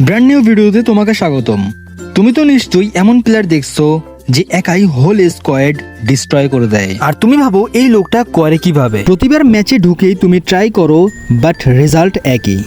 Brand new ভিডিওতে তোমাকে স্বাগতম। তুমি তো নিশ্চয়ই এমন প্লেয়ার দেখছ যে একাই হোল স্কোয়াড ডিস্ট্রয় করে দেয়। আর তুমি ভাবো, এই লোকটা করে কীভাবে? প্রতিবার ম্যাচে ঢুকেই তুমি ট্রাই করো বাট রেজাল্ট একই।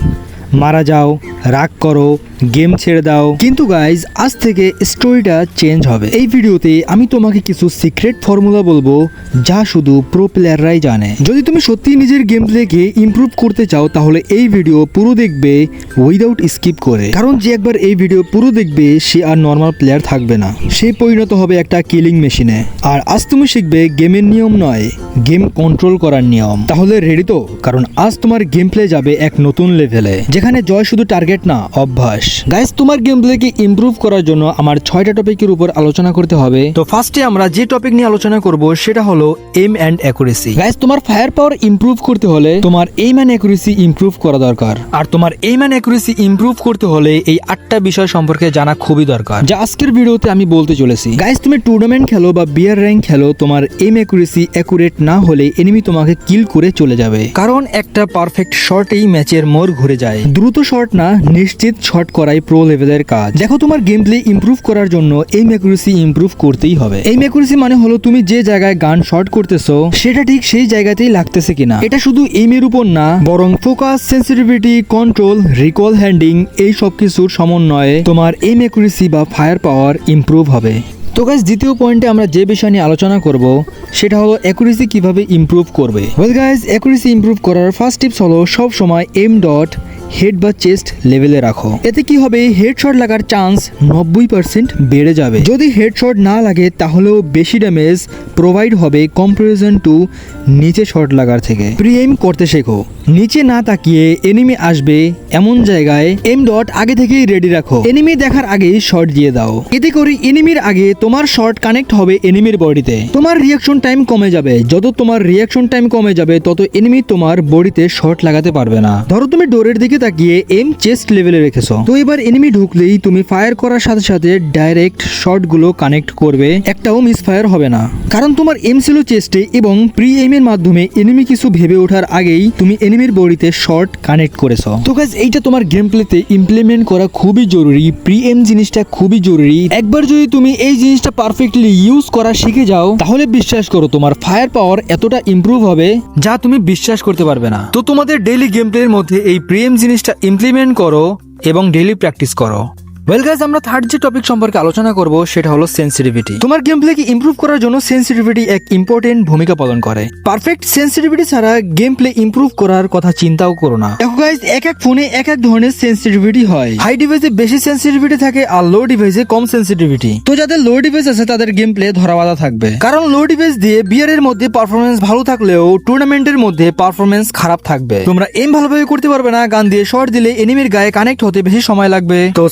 মারা যাও, রাগ করো গেম ছেড়ে দাও। কিন্তু গাইজ আজ থেকে স্টোরিটা চেঞ্জ হবে। এই ভিডিওতে আমি তোমাকে কিছু সিক্রেট ফর্মুলা বলব যা শুধু প্রো প্লেয়াররাই জানে। যদি তুমি সত্যি নিজের গেম প্লেকে ইমপ্রুভ করতে চাও, তাহলে এই ভিডিও পুরো দেখবে উইদাউট স্কিপ করে। কারণ যে একবার এই ভিডিও পুরো দেখবে, সে আর নর্মাল প্লেয়ার থাকবে না। সে পরিণত হবে একটা কিলিং মেশিনে আর আজ তুমি শিখবে গেমের নিয়ম নয় গেম কন্ট্রোল করার নিয়ম। তাহলে রেডি তো? কারণ আজ তোমার গেম প্লে যাবে এক নতুন লেভেলে যেখানে জয় শুধু টার্গেট না, অভ্যাস। গাইস তোমার গেম প্লেকে ইমপ্রুভ করার জন্য আমার ছয়টা টপিকের উপর আলোচনা করতে হবে। তো ফার্স্টে আমরা যে টপিক নিয়ে আলোচনা করব, সেটা হলো এম অ্যান্ড অ্যাকুরেসি গাইস তোমার ফায়ার পাওয়ার ইমপ্রুভ করতে হলে তোমার এইম অ্যান্ড অ্যাকুরেসি ইমপ্রুভ করা দরকার। আর তোমার এইম অ্যান্ড অ্যাকুরেসি ইমপ্রুভ করতে হলে এই আটটা বিষয় সম্পর্কে জানা খুবই দরকার। যা আজকের ভিডিওতে আমি বলতে চলেছি। গাইস তুমি টুর্নামেন্ট খেলো বা বিয়ার র্যাঙ্ক খেলো, তোমার এম অ্যাকুরেসি অ্যাকুরেট না হলে এনিমি তোমাকে কিল করে চলে যাবে। কারণ একটা পারফেক্ট শটেই ম্যাচের মোড় ঘুরে যায়। দ্রুত শট না, নিশ্চিত শট করাই প্রো লেভেলের কাজ। দেখো তোমার গেম প্লে ইমপ্রুভ করার জন্য এই ম্যাকুরেসি ইমপ্রুভ করতেই হবে। এই ম্যাকুরেসি মানে হলো তুমি যে জায়গায় গান শট করতেছো, সেটা ঠিক সেই জায়গাতেই লাগতেছে কিনা। এটা শুধু এইমের উপর না, বরং focus sensitivity control recoil handling এই সব কিছুর সমন্বয়ে তোমার এই ম্যাকুরেসি বা ফায়ার পাওয়ার ইমপ্রুভ হবে। তো গাইজ দ্বিতীয় পয়েন্টে আমরা যে বিষয় নিয়ে আলোচনা করব সেটা হলো অ্যাকুরেসি কীভাবে ইমপ্রুভ করবে। ওয়েল গাইজ অ্যাকুরেসি ইমপ্রুভ করার ফার্স্ট টিপস হলো সব সময় এম ডট হেড বা চেস্ট লেভেলে রাখো। এতে কি হবে? হেডশট লাগার চান্স নব্বই পার্সেন্ট বেড়ে যাবে। যদি হেডশট না লাগে, তাহলেও বেশি ড্যামেজ প্রোভাইড হবে কম্পারিজন টু নিচে শট লাগার থেকে। প্রি এম করতে শেখো। নিচে না তাকিয়ে এনিমি আসবে এমন জায়গায় এম ডট আগে থেকেই রেডি রাখো। এনিমি দেখার আগেই শট দিয়ে দাও। এতে করে এনিমির আগে তোমার শট কানেক্ট হবে এনিমির বডিতে তোমার রিয়াকশন টাইম কমে যাবে। যত তোমার রিয়াকশন টাইম কমে যাবে, তত এনিমি তোমার বডিতে শর্ট লাগাতে পারবে না। ধরো তুমি ডোরের দিকে তাকিয়ে এম চেস্ট লেভেলে রেখেছো। তো এবার এনিমি ঢুকলেই তুমি ফায়ার করার সাথে সাথে ডাইরেক্ট শটগুলো কানেক্ট করবে। একটাও মিস ফায়ার হবে না। কারণ তোমার এম ছিল চেস্টে এবং প্রি এম এর মাধ্যমে এনিমি কিছু ভেবে ওঠার আগেই তুমি এনিমির বডিতে শর্ট কানেক্ট করেছ। তো গাইজ এইটা তোমার গেম প্লেতে ইমপ্লিমেন্ট করা খুবই জরুরি। প্রি এম জিনিসটা খুবই জরুরি। একবার যদি তুমি এই জিনিসটা পারফেক্টলি ইউজ করা শিখে যাও, তাহলে বিশ্বাস করো, তোমার ফায়ার পাওয়ার এতটা ইম্প্রুভ হবে যা তুমি বিশ্বাস করতে পারবে না। তো তোমাদের ডেইলি গেম প্লের মধ্যে এই প্রেম জিনিসটা ইমপ্লিমেন্ট করো এবং ডেইলি প্র্যাকটিস করো। ওয়েল গাইজ আমরা থার্ড যে টপিক সম্পর্কে আলোচনা করব, সেটা হলো সেন্সিটিভিটি তোমার গেম প্লেকে ইমপ্রুভ করার জন্য সেন্সিটিভিটি এক ইম্পর্টেন্ট ভূমিকা পালন করে। পারফেক্ট সেন্সিটিভিটি ছাড়া গেম প্লে ইমপ্রুভ করার কথা চিন্তাও করো না। দেখো গাইজ এক এক ফোনে এক এক ধরনের সেন্সিটিভিটি হয়। হাই ডিভাইসে বেশি সেন্সিটিভিটি থাকে আর লো ডিভাইসে কম সেন্সিটিভিটি তো যাদের লো ডিভাইস আছে, তাদের গেম প্লে ধরা বাঁধা থাকবে। কারণ লো ডিভাইস দিয়ে বিয়ারের মধ্যে পারফরমেন্স ভালো থাকলেও টুর্নামেন্টের মধ্যে পারফরমেন্স খারাপ থাকবে। তোমরা এম ভালোভাবে করতে পারবে না, গান দিয়ে শর্ট দিলে এনিমির গায়ে কানেক্ট হতে বেশি সময় লাগবে। তো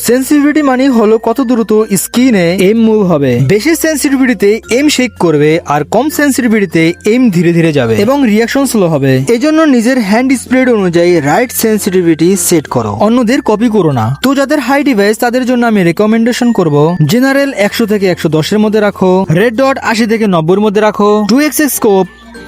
সেন্সিটিভিটি মানে হলো কত দ্রুত স্কিনে এম মুভ হবে। বেশি সেন্সিটিভিটিতে এম শেক করবে আর কম সেন্সিটিভিটিতে এম ধীরে ধীরে যাবে এবং রিয়াকশন স্লো হবে। এজন্য নিজের হ্যান্ড স্প্রেড অনুযায়ী রাইট সেন্সিটিভিটি সেট করো। অন্যদের কপি করো না। তো যাদের হাই ডিভাইস তাদের জন্য আমি রেকমেন্ডেশন করব। জেনারেল একশো থেকে একশো দশের মধ্যে রাখো। রেড ডট আশি থেকে নব্বইয়ের মধ্যে রাখো। টু এক্স স্কোপ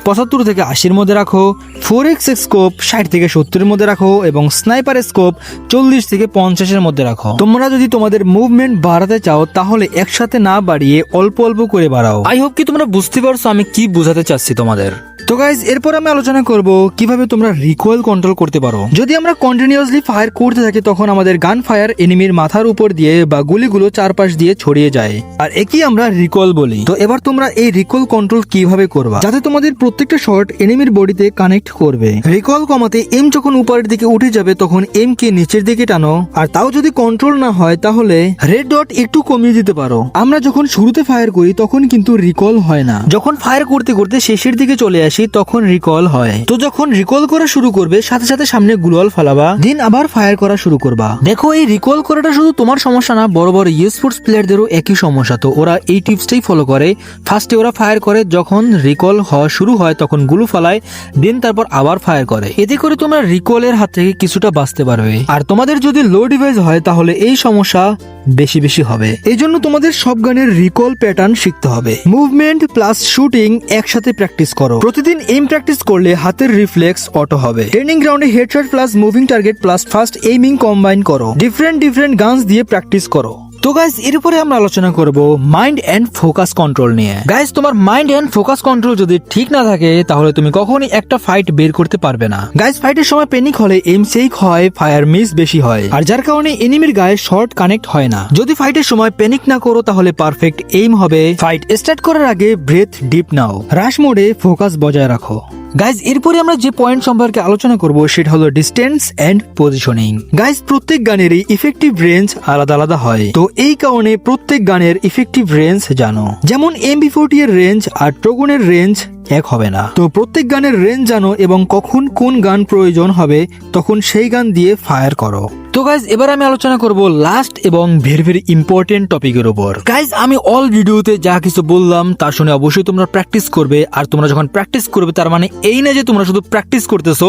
পঁচাত্তর থেকে আশির মধ্যে রাখো ফোর এক্স স্কোপ ষাট থেকে সত্তরের মধ্যে রাখো এবং স্নাইপার স্কোপ চল্লিশ থেকে পঞ্চাশের মধ্যে রাখো। তোমরা যদি তোমাদের মুভমেন্ট বাড়াতে চাও, তাহলে একসাথে না বাড়িয়ে অল্প অল্প করে বাড়াও। আই হোপ কি তোমরা বুঝতে পারছ আমি কি বোঝাতে চাচ্ছি তোমাদের। তো গাইজ এরপর আমি আলোচনা করব কীভাবে তোমরা রিকোয়েল কন্ট্রোল করতে পারো। যদি আমরা কন্টিনিউয়াসলি ফায়ার করতে থাকি, তখন আমাদের গান ফায়ার এনিমির মাথার উপর দিয়ে বা গুলিগুলো চারপাশ দিয়ে ছড়িয়ে যায়। আর একই আমরা রিকল বলি। তো এবার তোমরা এই রিকল কন্ট্রোল কীভাবে করবা? যাতে তোমাদের প্রত্যেকটা শট এনিমির বডিতে কানেক্ট করবে। রিকল কমাতে এম যখন উপরের দিকে উঠে যাবে, তখন এম কে নিচের দিকে টানো। আর তাও যদি কন্ট্রোল না হয়, তাহলে রেড ডট একটু কমিয়ে দিতে পারো। আমরা যখন শুরুতে ফায়ার করি, তখন কিন্তু রিকল হয় না। যখন ফায়ার করতে করতে শেষের দিকে চলে আসি তখন রিকল হয়। তো যখন রিকল করা শুরু করবে, সাথে সাথে সামনে গুলওয়াল ফালাবা। দিন আবার ফায়ার করা শুরু করবা। দেখো, এই রিকল করাটা শুধু তোমার সমস্যা না, বড় বড় ইয়ে স্পোর্টস প্লেয়ারদেরও একই সমস্যা। তো ওরা এই টিপসটাই ফলো করে। ফার্স্টে ওরা ফায়ার করে, যখন রিকল হওয়া শুরু হয়, তখন গুলু ফালায়। দেন তারপর আবার ফায়ার করে। এতে করে তোমরা রিকলের হাত থেকে কিছুটা বাঁচতে পারবে। আর তোমাদের যদি লো ডিভাইস হয়, তাহলে এই সমস্যা বেশি বেশি হবে। এই জন্য তোমাদের সব গানের রিকল প্যাটার্ন শিখতে হবে। মুভমেন্ট প্লাস শুটিং একসাথে প্র্যাকটিস করো। প্রতিদিন এইম প্র্যাকটিস করলে হাতের রিফ্লেক্স অটো হবে। ট্রেনিং গ্রাউন্ডে headshot plus moving target plus fast aiming combine করো। ডিফারেন্ট ডিফারেন্ট গানস দিয়ে প্র্যাকটিস করো। তো গাইজ এরপরে আমরা আলোচনা করব মাইন্ড এন্ড ফোকাস কন্ট্রোল নিয়ে। গাইজ তোমার মাইন্ড এন্ড ফোকাস কন্ট্রোল যদি ঠিক না থাকে, তাহলে তুমি কখনোই একটা ফাইট বের করতে পারবে না। গাইজ ফাইটের সময় প্যানিক হলে এম সেইক হয় ফায়ার মিস বেশি হয়। আর যার কারণে এনিমির গায়ে শর্ট কানেক্ট হয় না। যদি ফাইটের সময় প্যানিক না করো, তাহলে পারফেক্ট এইম হবে। ফাইট স্টার্ট করার আগে ব্রেথ ডিপ নাও। রাশ মোডে ফোকাস বজায় রাখো। গাইজ এরপরে আমরা যে পয়েন্ট সম্পর্কে আলোচনা করব, সেটা হলো ডিস্টেন্স এন্ড পজিশনিং গাইজ প্রত্যেক গানেরই ইফেক্টিভ রেঞ্জ আলাদা আলাদা হয়। তো এই কারণে প্রত্যেক গানের ইফেক্টিভ রেঞ্জ জানো। যেমন এমবি ফোর্টি এর রেঞ্জ আর ট্রোগনের রেঞ্জ এক হবে না। তো প্রত্যেক গানের রেঞ্জ জানো এবং কখন কোন গান প্রয়োজন হবে, তখন সেই গান দিয়ে ফায়ার করো। তো গাইজ এবার আমি আলোচনা করব লাস্ট এবং ভেরি ভেরি ইম্পর্টেন্ট টপিকের উপর। গাইজ আমি অল ভিডিওতে যা কিছু বললাম, তা শুনে অবশ্যই তোমরা প্র্যাকটিস করবে। আর তোমরা যখন প্র্যাকটিস করবে, তার মানে এই না যে তোমরা শুধু প্র্যাকটিস করতেছো,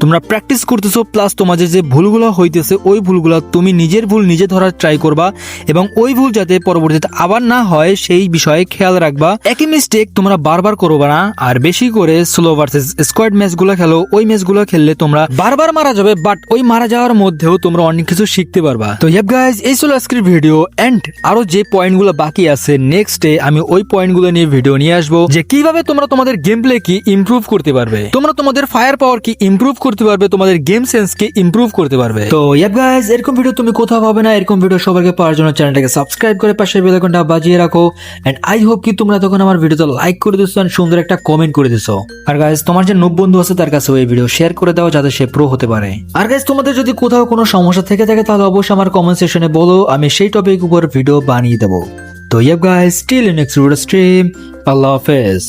তোমরা প্র্যাকটিস করতেছো প্লাস তোমাদের যে ভুলগুলো হইতেছে, ওই ভুলগুলো তুমি নিজের ভুল নিজে ধরার ট্রাই করবা এবং ওই ভুল যাতে পরবর্তীতে আবার না হয়, সেই বিষয়ে খেয়াল রাখবা। একই মিস্টেক তোমরা বারবার করবা না, আর বেশি করে স্লো ভার্সেস স্কোয়াড ম্যাচগুলো খেলো, ওই ম্যাচগুলো খেললে তোমরা বারবার মারা যাবে বাট ওই মারা যাওয়ার মধ্যেও তোমরা অনেক কিছু শিখতে পারবা। তো ইয়াব গাইজ এই ছিল আজকের ভিডিও এন্ড আরও যে পয়েন্টগুলো বাকি আছে নেক্সট ডে আমি ওই পয়েন্টগুলো নিয়ে ভিডিও নিয়ে আসব যে কীভাবে তোমরা তোমাদের গেম প্লে কি ইমপ্রুভ করতে পারবে। তোমরা তোমাদের ফায়ার পাওয়ার কি ইমপ্রুভ করতে পারবে, তোমাদের গেম সেন্স কি ইমপ্রুভ করতে পারবে। তো ইয়াব গাইজ এরকম ভিডিও তুমি কোথাও পাবে না, এরকম ভিডিও সবাইকে পাওয়ার জন্য চ্যানেলটাকে সাবস্ক্রাইব করে পাশে বেল আইকনটা বাজিয়ে রাখো। এন্ড আই হোপ কি তোমরা তখন আমার ভিডিওতে লাইক করে দিছো and সুন্দর একটা কমেন্ট করে দিছো। আর গাইজ তোমার যে নব বন্ধু আছে তার কাছে ওই ভিডিও শেয়ার করে দাও যাতে সে প্রো হতে পারে। আর গাইজ তোমাদের যদি কোথাও কোনো সমস্যা থেকে থাকে, তাহলে অবশ্যই আমার কমেন্ট সেকশনে বলো, আমি সেই টপিক উপর ভিডিও বানিয়ে দেবো। তো ইয়াব guys still next stream Allah হাফেজ।